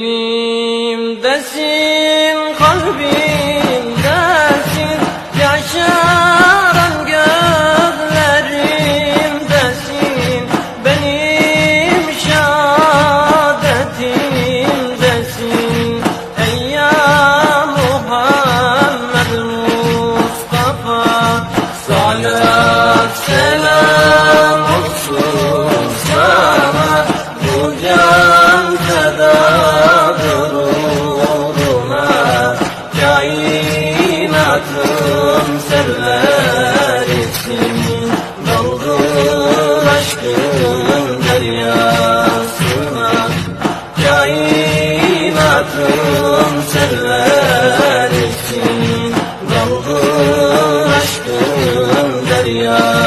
Kalbimdesin, kalbimdesin Yaşaran gözlerimdesin Benim şehadetimdesin Ey ya Muhammed Mustafa Salat selam olsun sana Bu inatım server etsin Dalgın aşkın deryasına. Kainatım server etsin Dalgın aşkın deryasına.